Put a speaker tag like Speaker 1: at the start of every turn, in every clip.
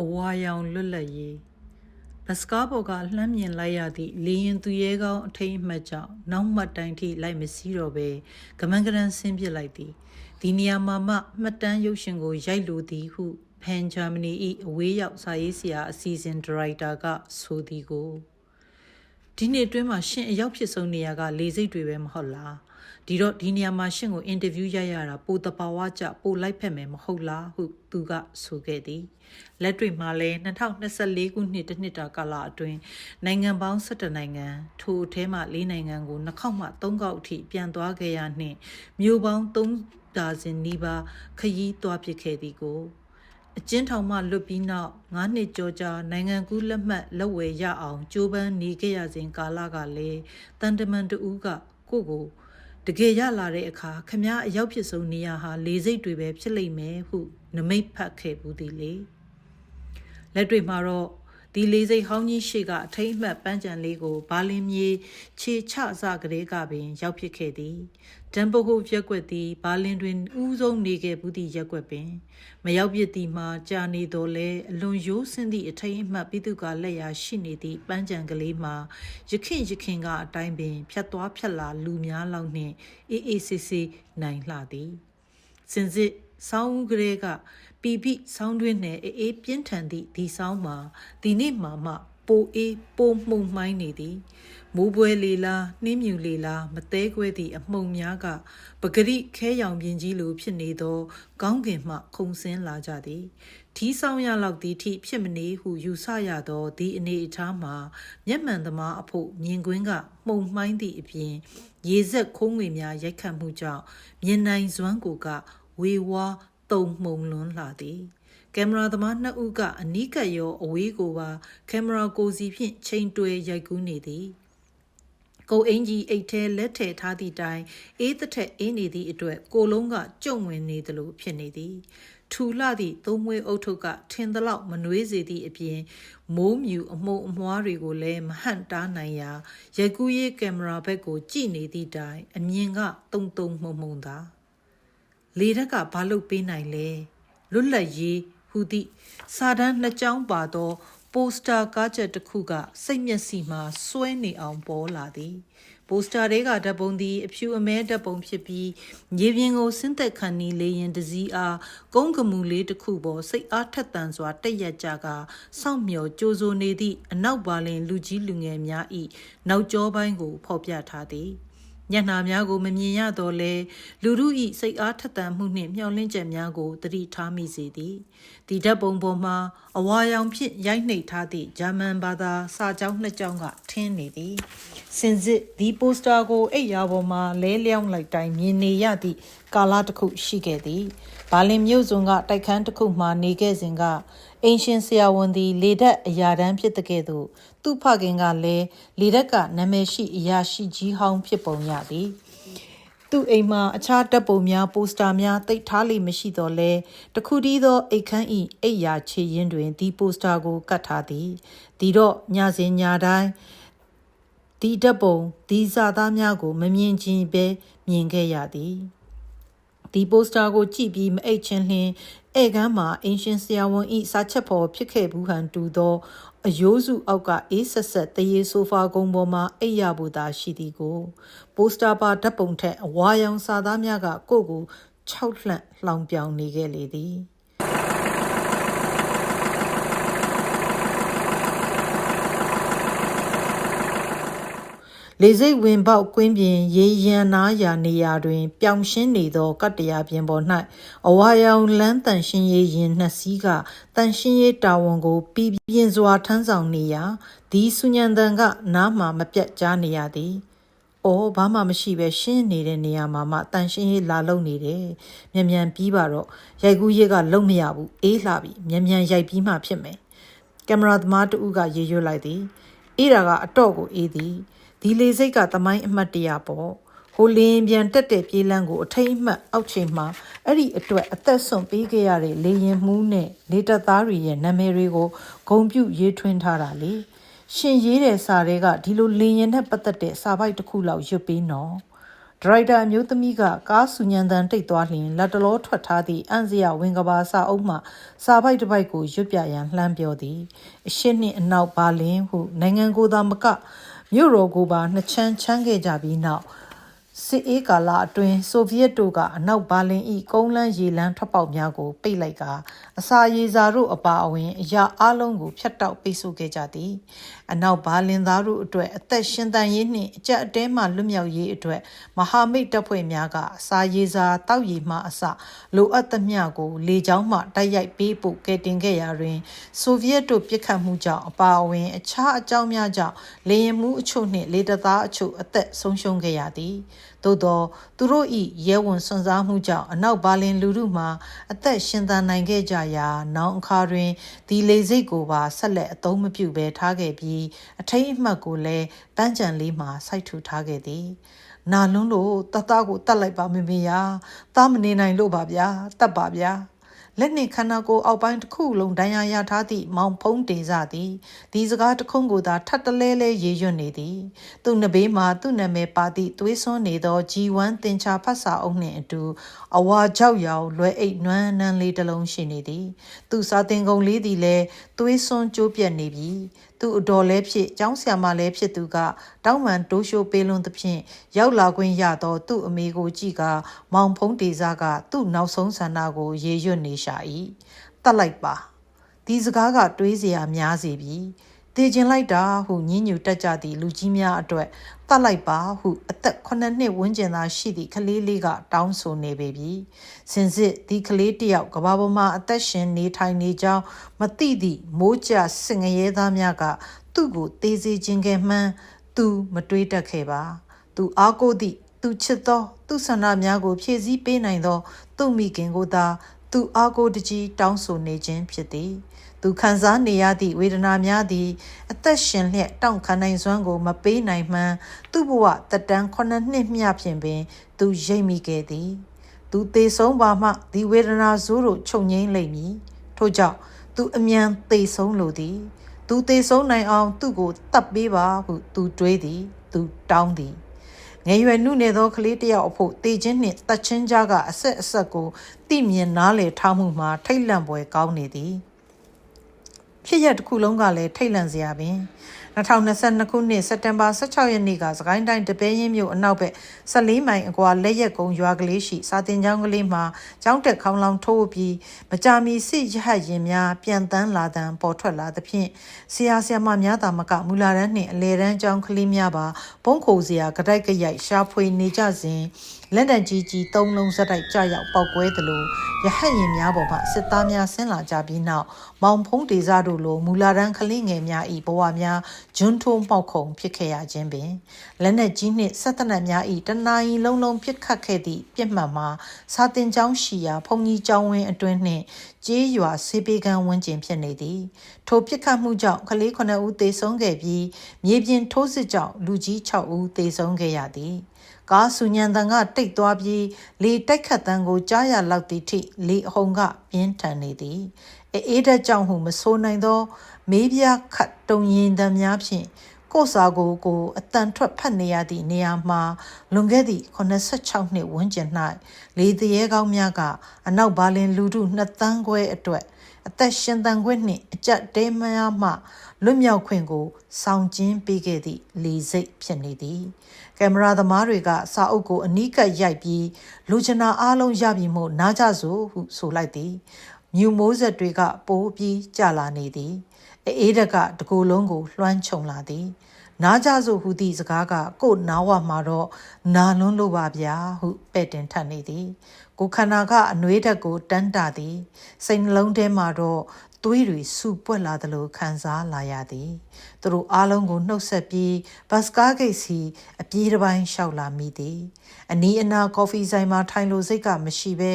Speaker 1: အဝါရောင်လွတ်လပ်ရေးဘတ်စကားဘော်ကလှမ်းမြင်လိုက်ရသည့်လေရင်သူရဲကောင်းအထိတ်အမှတ်ကြောင့်နောက်မှတ်တိုင်းထိလိုက်မစည်းတော့ပဲကမန်းကရန်ဆင်းပစ်လိုက်သည်ဒီနေရာမှာမှမှတ်တမ်းရုပ်ရှင်ကိုရိုက်လိုသည်ဟုဖန်ဂျာမနီ၏အဝေးရောက်စာရေးဆရာအစီအစဉ်ဒါရိုက်တာကဆိုသည်ကို ဒီနေ့အတွင်းမှာရှင်အရောက်ဖြစ်ဆုံးနေရကလေစိတ်တွေပဲမဟုတ်လားဒီတော့ဒီနေရာမှာရှင်ကိုအင်တာဗျူးရရတာပိုတဘာဝကြပိုလိုက်ဖက်မယ်မဟုတ်လားဟုသူကဆိုခဲ့သည်လက်တွေ့မှာလည်း2024ခုနှစ်တစ်နှစ်တာကာလအတွင်းနိုင်ငံပေါင်း17နိုင်ငံထိုအထဲမှ၄နိုင်ငံကိုနှစ်ခေါက်မှ၃ခေါက်အထိပြန်သွားခဲ့ရနှင့်မြို့ပေါင်း3ဒါဇင်နီးပါးခရီးသွားဖြစ်ခဲ့သည်ကို အကျဉ်းထောင်မှလွတ်ပြီးနောက်9နှစ်ကျော်ကြာနိုင်ငံကူးလက်မှတ်လက်ဝယ်ရအောင်ကြိုးပမ်းနေခဲ့ရစဉ်ကာလကလည်းတန်တမန်တူကကိုကိုတကယ်ရလာတဲ့အခါခမည်းအရောက်ဖြစ်ဆုံးနေရဟာလေစိတ်တွေပဲဖြစ်လိမ့်မယ်ဟုနမိတ်ဖတ်ခဲ့ဘူးသည်လေလက်တွေမှာတော့ ဒီလေးစိတ်ဟောင်းကြီးရှိကအထိမ့်အမှတ်ပန်းကြံလေးကိုဘာလင်းမြေခြေချစကလေးကပင် ရောက်ဖြစ်ခဲ့သည်ဒန်ပိုကိုရက်ွက်သည်ဘာလင်းတွင်ဥဆုံးနေခဲ့ဘူးသည့်ရက်ွက်ပင် မရောက်ပြစ်သည်မှာကြာနေတော်လဲအလွန်ရိုးစင်းသည့်အထိမ့်အမှတ်ပိတုကလက်ရာရှိနေသည့်ပန်းကြံကလေးမှာရခင်ရခင်ကအတိုင်းပင် ဖြတ်သွားဖြတ်လာလူများလောက်နှင့်အေးအေးဆေးဆေးနိုင်လှသည်စင်စစ်ဆောင်းဦးကလေးက ပီပိဆောင်းတွင်းနဲ့အေးအေးပြင်းထန်သည့်ဒီဆောင်းမှာဒီနေ့မှမှပိုအေးပိုမှုန်မှိုင်းနေသည်မိုးပွဲလေလားနှင်းမြူလေလားမသေးခွဲသည့်အမှုန်များကပဂရိခဲရောင်ပြင်းကြီးလိုဖြစ်နေသော ကောင်းကင်မှခုန်ဆင်းလာကြသည်ထီးဆောင်ရလောက်သည်ထိဖြစ်မနေဟုယူဆရသောဒီအနေအထားမှာမျက်မှန်သမားအဖို့မြင်ကွင်းကမှုန်မှိုင်းသည့်အပြင် ရေဆက်ခိုးငွေများရိုက်ခတ်မှုကြောင့်မြင်နိုင်စွမ်းကိုကဝေဝါး တုံမှုံလွန်းလာသည်ကင်မရာသမားနှစ်ဦးကအနီးကပ်ရောအဝေးကိုပါကင်မရာကိုစီဖြင့်ချိန်တွယ်ရိုက်ကူးနေသည်ကိုအင်ကြီးအိတ်ထဲလက်ထည့်ထားသည့်တိုင်အေးသက်ထက်အေးနေသည့်အတွက်ကိုလုံးကကြုံဝင်နေသလိုဖြစ်နေသည်ထူလှသည့်သုံးမွေးအုပ်ထုပ်ကထင်သလောက်မနှွေးစေသည့်အပြင်မိုးမြူအမှုံအမွှားတွေကိုလည်းမဟန့်တားနိုင်ရာရိုက်ကူးရေးကင်မရာဘက်ကိုကြည့်နေသည့်တိုင်အမြင်ကတုံတုံမှုံမှုံသာ လေဓာတ်ကဘာလို့ပေးနိုင်လဲလွတ်လပ်ရေးဟူသည့်စာတန်းနှစ်ကြောင်းပါသော ပိုစတာကားချက်တစ်ခုကစိတ်မျက်စိမှာစွဲနေအောင်ပေါ်လာသည်ပိုစတာတွေကဓာတ်ပုံသည်အဖြူအမဲဓာတ်ပုံဖြစ်ပြီးမြေပြင်ကိုဆင်းသက်ခံနေလေရင်တစည်းအားကုန်းကမူလေးတစ်ခုပေါ်စိတ်အားထက်သန်စွာတက်ရက်ကြကစောင့်မျှော်ကြိုးစိုးနေသည့်အနောက်ပါလင်လူကြီးလူငယ်များ၏နောက်ကျောပိုင်းကိုဖော်ပြထားသည် ညနာများကိုမမြင်ရတော့လဲလူတို့ဤစိတ်အားထက်သန်မှုနှင့်မျှော်လင့်ချက်များကိုတတိထားမိစေသည်ဒီဓာတ်ပုံပေါ်မှာအဝါရောင်ဖြင့်ရိုက်နှိပ်ထားသည့်ဂျာမန်ဘာသာစာကြောင်းနှစ်ကြောင်းကထင်းနေသည်စင်စစ်ဒီပိုစတာကိုအိပ်ရာပေါ်မှာလဲလျောင်းလိုက်တိုင်းမြင်နေရသည့်ကာလတစ်ခုရှိခဲ့သည်ဘာလင်မြို့စွန်ကတိုက်ခန်းတစ်ခုမှနေခဲ့စဉ်က အင်ရှင်ဆရာဝန်သည်လေဓာတ်အရာတန်းဖြစ်တဲ့ကဲ့သို့သူ့ဖခင်ကလည်းလေဓာတ်ကနာမည်ရှိအရာရှိကြီးဟောင်းဖြစ်ပုံရသည်သူ့အိမ်မှာအခြားတပ်ပုံများပိုစတာများတိတ်ထားလိမရှိတော့လဲတခုတည်းသောအိတ်ခမ်းဤအိတ်ရာခြေရင်းတွင်ဒီပိုစတာကိုကတ်ထားသည်ဒီတော့ညစဉ်ညတိုင်းဒီတပ်ပုံဒီစာသားများကိုမမြင်ချင်းပဲမြင်ခဲ့ရသည်ဒီပိုစတာကိုကြည့်ပြီးမအိတ်ချင်းလျင် ဧကန်းမှာအင်ရှင်ဆရာဝန်ဤစာချက်ဖော်ဖြစ်ခဲ့ဘူးဟန်တူသောအယိုးစုအောက်ကအေးဆက်ဆက်တရေဆိုဖာကုန်းပေါ်မှာအိပ်ရဖို့သာရှိသည်ကို ပိုစတာပါဓာတ်ပုံထက်အဝါရောင်စာသားများကကိုယ့်ကို၆လှန့်လှောင်ပြောင်နေခဲ့လေသည် လေစိတ်ဝင်ပေါက်ကွင်းပြင်ရေရန်နာရာနေရာတွင်ပျောင်ရှင်းနေသောကတ္တရာပြင်ပေါ်၌အဝါရောင်လန်းတန်ရှင်းရေးရင်နှစ်စီးကတန်ရှင်းရေးတာဝန်ကိုပြည်ပြင်းစွာထမ်းဆောင်နေရာဒီဆုညံတန်ကနားမှမပြတ်ကြားနေရသည်။အော်ဘာမှမရှိပဲရှင်းနေတဲ့နေရာမှာမှတန်ရှင်းရေးလာလုံနေတယ်။မြန်မြန်ပြီးပါတော့ရိုက်ကူးရေးကလုံမရဘူးအေးလှပြီမြန်မြန်ရိုက်ပြီးမှဖြစ်မယ်။ကင်မရာသမားတူကရေရွတ်လိုက်သည်။အေးတာကအတော့ကိုအေးသည်။ ဒီလေစိတ်ကသမိုင်းအမှတ်တရပေါ့ဟိုလင်းပြန်တက်တဲ့ပြေးလန်းကိုအထိတ်အမှတ်အောက်ချိန်မှာအဲ့ဒီအတွက်အသက်ဆုံးပေးခဲ့ရတဲ့လေရင်မှုနဲ့လေတပ်သားတွေရဲ့နာမည်တွေကိုဂုံပြုရေးထွင်းထားတာလေရှင်ရေးတဲ့စာတွေကဒီလိုလေရင်နဲ့ပတ်သက်တဲ့စာပိုက်တစ်ခုလောက်ရွတ်ပေးနော်ဒရိုက်တာအမျိုးသမီးကကားဆူညံတန်တိတ်သွားလျင်လက်တလောထွက်ထားသည့်အန့်စရဝင်ကဘာစာအုပ်မှစာပိုက်တစ်ပိုက်ကိုရွတ်ပြရန်လှမ်းပြောသည်အရှိနှင့်အနောက်ဘာလင်းဟုနိုင်ငံကိုယ်သာမက မြို့တော်ကိုပါနှစ်ချမ်းချမ်းခဲ့ကြပြီးနောက်စစ်အေးကာလအတွင်းဆိုဗီယက်တို့ကအနောက်ဘာလင်၏ကုန်းလန်းရေလန်းထွက်ပေါက်များကိုပိတ်လိုက်ကာအစာရေစာတို့အပါအဝင်အရာအလုံးကိုဖျက်တောက်ပိတ်ဆို့ခဲ့ကြသည်အနောက်ဘာလင်သားတို့အတွက်အသက်ရှင်တန်ရေးနှင့်အကြက်အတဲမှလွတ်မြောက်ရေးအတွက်မဟာမိတ်တပ်ဖွဲ့များကအစာရေစာတောက်ရည်မှအစလိုအပ်သမျှကိုလေကြောင်းမှတိုက်ရိုက်ပေးပို့ကယ်တင်ခဲ့ရာတွင်ဆိုဗီယက်တို့ပြစ်ခတ်မှုကြောင့်အပါအဝင် အခြားအကြောင်းများကြောင့်လေရင်မှုအချို့နှင့်လေတပ်သားအချို့အသက်ဆုံးရှုံးခဲ့ရသည် သို့သောသူတို့၏ရဲဝန်စွန့်စားမှုကြောင့်အနောက်ဘာလင်လူထုမှာအသက်ရှင်သန်နိုင်ခဲ့ကြရာနောင်အခါတွင်ဒီလေစိတ်ကိုပါဆက်လက်အသုံးမပြုဘဲထားခဲ့ပြီးအထိတ်အမှတ်ကိုလည်းပန်းကြံလေးမှာစိုက်ထူထားခဲ့သည်နာလွန်းလို့တသားကိုတတ်လိုက်ပါမမေယာသားမနေနိုင်လို့ပါဗျာတတ်ပါဗျာ လက်နှင့်ခန္ဓာကိုယ်အောက်ပိုင်းတစ်ခုလုံးဒဏ်ရာရထားသည့်မောင်ဖုံးတင်စားသည်ဒီစကားတစ်ခုကိုသာထပ်တလဲလဲရေရွတ်နေသည် သူ့နဘေးမှာသူ့နာမည်ပါသည့်သွေးစွန်းနေသော G1 တင်ချာဖတ်စာအုပ်နှင့်အတူအဝါကြောက်ရောင်လွယ်အိတ်နွမ်းနန်းလေးတစ်လုံးရှိနေသည် သူစာတင်ကုန်လေးသည်လည်းသွေးစွန်းကျိုးပြက်နေပြီ သူအတော်လဲဖြစ်ကျောင်းဆရာမလဲဖြစ်သူကတောင်းပန်တိုးရှိုးပေးလွန်သဖြင့်ရောက်လာခွင့်ရသောသူ့အမေကိုကြည့်ကာမောင်ဖုံးတေစာကသူ့နောက်ဆုံးဆန္ဒကိုရေရွတ်နေရှာ၏တတ်လိုက်ပါဒီစကားကတွေးစရာများစေပြီ။ တည်ကျင်လိုက်တာဟုညင်းညူတက်ကြသည့်လူကြီးများအတွက်တတ်လိုက်ပါဟုအသက်9နှစ်ဝန်းကျင်သာရှိသည့်ကလေးလေးကတောင်းဆိုနေပေပြီစင်စစ်ဒီကလေးတယောက်ကဘာပေါ်မှာအသက်ရှင်နေထိုင်နေကြောင်းမသိသည့်မိုးကြစင်ငရဲသားများကသူ့ကိုသေးစေခြင်းကမှန်းသူမတွေးတတ်ခဲ့ပါသူအားကိုးသည့်သူချစ်သော သူဆန္ဒများကို ဖြည့်ဆည်းပေးနိုင်သော သူ့မိခင်ကိုသာသူအားကိုးတကြီးတောင်းဆိုနေခြင်းဖြစ်သည် သူခံစားနေရသည့်ဝေဒနာများသည် အသက်ရှင်လျက်တောင့်ခံနိုင်စွမ်းကို မပေးနိုင်မှန်းသူ့ဘဝတက်တန်း9နှစ်မျှဖြင့်ပင် သူရိပ်မိခဲ့သည်သူသေဆုံးပါမှဒီဝေဒနာဆိုးတို့ချုပ်ငိမ့်လိမ့်မည်ထို့ကြောင့်သူအမြန်သေဆုံးလိုသည် သူသေဆုံးနိုင်အောင် သူ့ကိုတတ်ပေးပါဟုသူတွေးသည် သူတောင်းသည်ငယ်ရွယ်နှုနေသောကလေးတယောက်အဖို့တေခြင်းနှင့်တတ်ချင်းကြားကအဆက်အဆက်ကိုတိမြင်နားလေထားမှုမှာထိတ်လန့်ပွဲကောင်းနေသည် ဖြစ်ရတစ်ခုလုံးကလည်းထိတ်လန့်စရာပင်2022ခုနှစ်စက်တင်ဘာ16ရက်နေ့ကစကိုင်းတိုင်းတပဲရင်မြို့အနောက်ဘက်14မိုင်အကွာလက်ရက်ကုန်းရွာကလေးရှိစာတင်ကျောင်းကလေးမှာကျောင်းတက်ခေါင်းလောင်ထိုးပြီးမကြာမီစစ်ရဟတ်ရင်များပြန်တန်းလာတန်းပေါ်ထွက်လာသဖြင့်ဆရာဆရာမများသာမကမူလာတန်းနှင့်အလေတန်းကျောင်းကလေးများပါဘုံခိုစရာကြိုက်ကြိုက်ရှာဖွေနေကြစဉ် လက်တံကြီးကြီးသုံးလုံးစက်တိုက်ကြရောက်ပောက်ကွဲသလိုရဟတ်ရင်များပေါ်မှစစ်သားများဆင်းလာကြပြီးနောက်မောင်ဖုံးဒေဇာတို့လိုမူလာတန်းကလေးငယ်များဤဘဝများဂျွန်းထုံးပေါက်ခုံဖြစ်ခဲ့ရခြင်းပင်လက်နက်ကြီးနှင့်ဆက်တနက်များဤတနာရီလုံးလုံးပစ်ခတ်ခဲ့သည့်ပြစ်မှတ်မှာစာတင်ကျောင်းရှိရာဖုန်ကြီးကျောင်းဝင်းအတွင်းနှင့်ကျေးရွာဆေးပေးကန်းဝန်းကျင်ဖြစ်နေသည်ထိုပြစ်ခတ်မှုကြောင့်ကလေး9ဦးသေဆုံးခဲ့ပြီးမြေပြင်ထိုးစစ်ကြောင့်လူကြီး6ဦးသေဆုံးခဲ့ရသည် ကားဆူညံတန်ကတိတ်သွားပြီးလေတိုက်ခတ်တန်ကိုကြားရလောက်သည့်ထိလေအဟုန်ကပြင်းထန်နေသည်အေးတဲ့ကြောင့်ဟုမဆိုးနိုင်သော မေးပြားခတ်တုံရင်တံများဖြင့် ကိုစာကိုကိုအတန်ထွက်ဖတ်နေရသည့်နေရာမှာလွန်ခဲ့သည့်86နှစ်ဝန်းကျင်၌လေတရေကောင်းများကအနောက်ဘာလင်လူထုနှစ်သန်းခွဲအတွက်အသက်ရှင်သန်ခွင့်နှင့်အကြက်တဲမများမှလွတ်မြောက်ခွင့်ကိုဆောင်ကျင်းပေးခဲ့သည့်လေစိတ်ဖြစ်နေသည်ကင်မရာသမားတွေကစာအုပ်ကိုအနီးကပ်ရိုက်ပြီးလူချနာအားလုံးရပြီမို့နားကြစို့ဟုဆိုလိုက်သည်မြူမိုးဆက်တွေကပိုးပြီးကြလာနေသည် အေးတကတကူလုံးကိုလွှမ်းခြုံလာသည်နားကြစို့ဟူသည့်စကားကကို့နားဝမှာတော့နာလွန်းလို့ပါဗျာဟုပဲ့တင်ထပ်နေသည် ကိုခန္ဓာကအနှွေးဓာတ်ကိုတန်းတာသည် စိတ်နှလုံးထဲမှာတော့ သွေးတွေဆူပွက်လာသလိုခံစားလာရသည်သူတို့အားလုံးကိုနှုတ်ဆက်ပြီးဘတ်စကားဂိတ်စီအပြေးတစ်ပိုင်းလျှောက်လာမိသည်အနီးအနားကော်ဖီဆိုင်မှာထိုင်လို့စိတ်ကမရှိဘဲ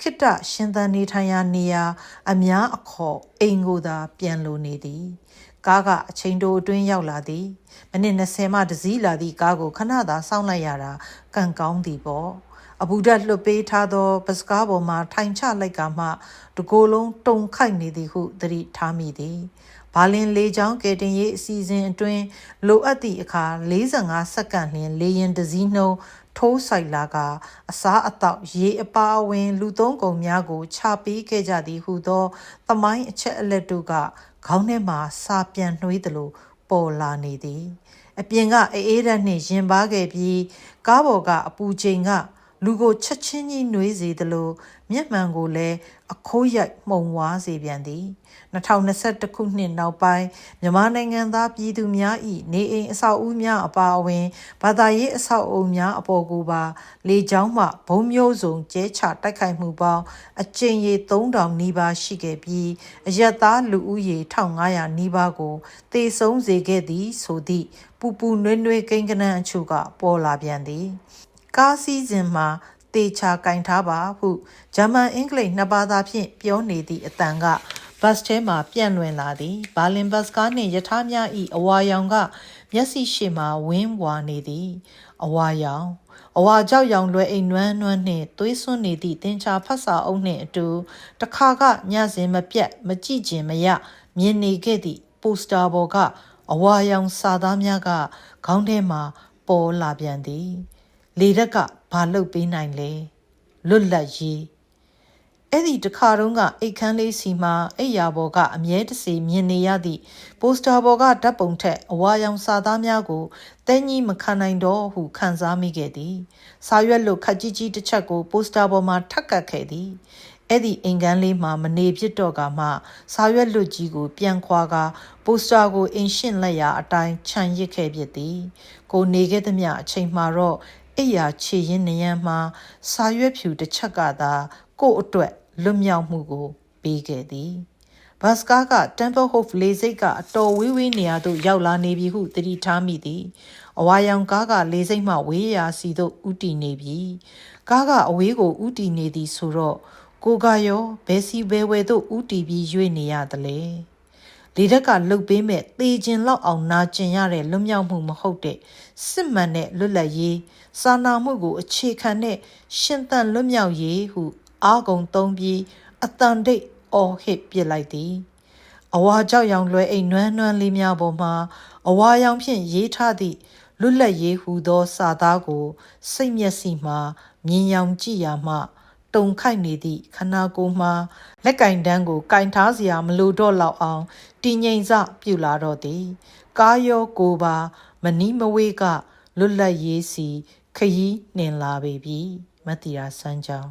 Speaker 1: ခိတ္တရှင်သန်နေထိုင်ရာနေရာအများအခေါ်အိမ်ကိုသာပြန်လိုနေသည်ကားကအချိန်တိုအတွင်းရောက်လာသည်မိနစ်20မှတစည်းလာသည့်ကားကိုခဏသာစောင့်လိုက်ရတာကံကောင်းသည်ပေါ့ အဘူဒတ်လွတ်ပေးထားသောပစကားပေါ်မှာထိုင်ချလိုက်ကမှတကိုယ်လုံးတုံခိုက်နေသည်ဟုသတိထားမိသည်ဘာလင်လေချောင်းကယ်တင်ရေးအစီအစဉ်အတွင်းလိုအပ်သည့်အခါ45စက္ကန့်လျင်လေရင်တစည်းနှုံးထိုးဆိုင်လာကအစားအသောက်ရေအပါအဝင် လူသုံးကုန်များကိုချပေးခဲ့ကြသည်ဟုသောသမိုင်းအချက်အလက်တို့ကခေါင်းထဲမှာစာပြန်နှွေးသလိုပေါ်လာနေသည် အပြင်ကအေးအေးဓာတ်နှင့်ရင်ပါခဲ့ပြီးကားပေါ်ကအပူချိန်က လူကိုချက်ချင်းကြီးနှွေးစေသလိုမျက်မှန်ကိုလည်းအခိုးရိုက်မှုံဝါးစေပြန်သည်2021ခုနှစ်နောက်ပိုင်းမြန်မာနိုင်ငံသားပြည်သူများ၏နေအိမ်အဆောက်အဦများအပါအဝင်ဘာသာရေးအဆောက်အဦများအပေါ်ကိုပါလေကြောင်းမှဘုံမျိုးစုံကျဲချတိုက်ခိုက်မှုပေါင်းအကြိမ်ရေ3000နီးပါးရှိခဲ့ပြီးအရက်သားလူဦးရေ1500နီးပါးကိုတေဆုံးစေခဲ့သည်ဆိုသည့်ပူပူနွေးနွေးကိန်းကနန်းအချို့ကပေါ်လာပြန်သည် ကားစီးစဉ်မှာတေချာကင်ထားပါဟုဂျာမန်အင်္ဂလိပ်နှစ်ဘာသာဖြင့်ပြောနေသည့်အတန်ကဘတ်ထဲမှပြန့်လွင်လာသည်ဘာလင်ဘတ်ကားနှင့်ယထာများ၏အဝါရောင်က မျက်စိရှိမှဝင်းဝါနေသည် အဝါရောင်အဝါကြောက်ရောင်လွယ်အိမ်နွမ်းနွမ်းနှင့်သွေးစွန်းနေသည့်တင်ချာဖတ်စာအုပ်နှင့်အတူတခါကညစဉ်မပြတ်မကြည့်ခြင်းမရမြင်နေခဲ့သည့်ပိုစတာပေါ်ကအဝါရောင်စာသားများကခေါင်းထဲမှပေါ်လာပြန်သည် လေရက်ကဘာလုပ်ပေးနိုင်လဲလွတ်လပ်ရေးအဲ့ဒီတခါတုန်းကအိတ်ခမ်းလေးစီမှာအိယာဘော်ကအမြဲတစေမြင်နေရသည့်ပိုစတာဘော်ကဓာတ်ပုံထက်အဝါရောင်စာသားများကိုတဲကြီးမခံနိုင်တော့ဟုခန်းစားမိခဲ့သည်စာရွက်လိုခက်ကြီးကြီးတစ်ချက်ကိုပိုစတာပေါ်မှာထပ်ကတ်ခဲ့သည်အဲ့ဒီအင်ကန်းလေးမှာမနေဖြစ်တော့ကမှစာရွက်လွတ်ကြီးကိုပြန်ခွာကပိုစတာကိုအင်ရှင်းလက်ရာအတိုင်းခြံရစ်ခဲ့ဖြစ်သည်ကိုနေခဲ့သမျှအချိန်မှာတော့ အိယာခြေရင်းနရံမှာစာရွက်ဖြူတစ်ချက်ကသာ ကို့အတွက်လွတ်မြောက်မှုကိုပေးခဲ့သည်ဘတ်စကားက Temple Hope လေစိတ်ကအတော်ဝေးဝေးနေရာသို့ရောက်လာနေပြီဟုသတိထားမိသည်အဝါရောင်ကားကလေစိတ်မှဝေးရာစီသို့ဥတီနေပြီကားကအဝေးကိုဥတီနေသည်ဆိုတော့ကိုကရောဘယ်စီဘယ်ဝဲသို့ဥတီပြီးရွေ့နေရသလဲ လေတက်ကလှုပ်ပေးမဲ့သေခြင်းလောက်အောင်နာကျင်ရတဲ့လွတ်မြောက်မှုမဟုတ်တဲ့စစ်မှန်တဲ့လွတ်လပ်ရေးစာနာမှုကိုအခြေခံတဲ့ရှင်သန်လွတ်မြောက်ရေးဟုအာကုံသုံးပြီးအတန်တိတ်အော်ဟစ်ပစ်လိုက်သည်အဝါကြောက်ရောင်လွယ်အိမ်နွမ်းနွမ်းလေးများပေါ်မှာအဝါရောင်ဖြင့်ရေးထားသည့်လွတ်လပ်ရေးဟူသောစာသားကို စိတ်မျက်စိမှမြင်ရောင်ကြည့်ရမှ တုံခိုက်နေသည့်ခနာကိုမှလက်ကင်တန်းကိုကင်ထားစရာမလိုတော့လောက်အောင်တည်ငြိမ်စပြုလာတော့သည်ကားရောကိုပါ မနီးမဝေးကလွတ်လပ်ရေးစီခยีနှင်လာပေပြီမတိရာစမ်းကြောင်း